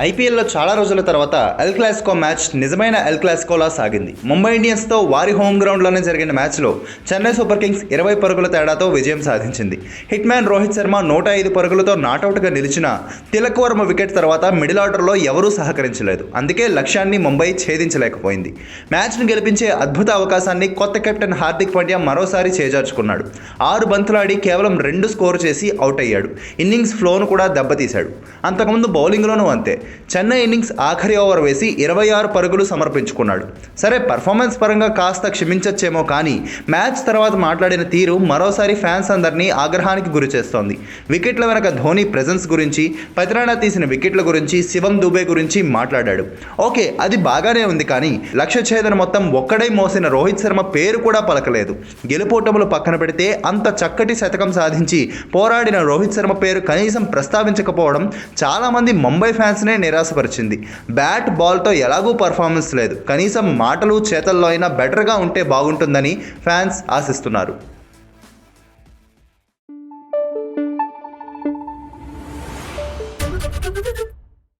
ఐపీఎల్లో చాలా రోజుల తర్వాత ఎల్ క్లాసికో మ్యాచ్ నిజమైన ఎల్ క్లాసికోలా సాగింది. ముంబై ఇండియన్స్తో వారి హోమ్ గ్రౌండ్లోనే జరిగిన మ్యాచ్లో చెన్నై సూపర్ కింగ్స్ ఇరవై పరుగుల తేడాతో విజయం సాధించింది. హిట్ మ్యాన్ రోహిత్ శర్మ నూట ఐదు పరుగులతో నాటౌట్గా నిలిచిన తిలక్ వర్మ వికెట్ తర్వాత మిడిల్ ఆర్డర్లో ఎవరూ సహకరించలేదు. అందుకే లక్ష్యాన్ని ముంబై ఛేదించలేకపోయింది. మ్యాచ్ను గెలిపించే అద్భుత అవకాశాన్ని కొత్త కెప్టెన్ హార్దిక్ పాండ్యా మరోసారి చేజార్చుకున్నాడు. ఆరు బంతులాడి కేవలం రెండు స్కోర్ చేసి అవుట్ అయ్యాడు. ఇన్నింగ్స్ ఫ్లోను కూడా దెబ్బతీశాడు. అంతకుముందు బౌలింగ్లోనూ అంతే. చెన్నై ఇన్నింగ్స్ ఆఖరి ఓవర్ వేసి ఇరవై ఆరు పరుగులు సమర్పించుకున్నాడు. సరే పర్ఫార్మెన్స్ పరంగా కాస్త క్షమించచ్చేమో కానీ మ్యాచ్ తర్వాత మాట్లాడిన తీరు మరోసారి ఫ్యాన్స్ అందరినీ ఆగ్రహానికి గురి చేస్తోంది. వికెట్ల వెనక ధోని ప్రెజెన్స్ గురించి పతిరాణా తీసిన వికెట్ల గురించి శివం దుబే గురించి మాట్లాడాడు. ఓకే అది బాగానే ఉంది కానీ లక్ష్య ఛేదన మొత్తం ఒక్కడై మోసిన రోహిత్ శర్మ పేరు కూడా పలకలేదు. గెలుపోటములు పక్కన పెడితే అంత చక్కటి శతకం సాధించి పోరాడిన రోహిత్ శర్మ పేరు కనీసం ప్రస్తావించకపోవడం చాలామంది ముంబై ఫ్యాన్స్నే నిరాశపరిచింది. బ్యాట్ బాల్తో ఎలాగూ పర్ఫార్మెన్స్ లేదు. కనీసం మాటలు చేతల్లో అయినా బెటర్గా ఉంటే బాగుంటుందని ఫ్యాన్స్ ఆశిస్తున్నారు.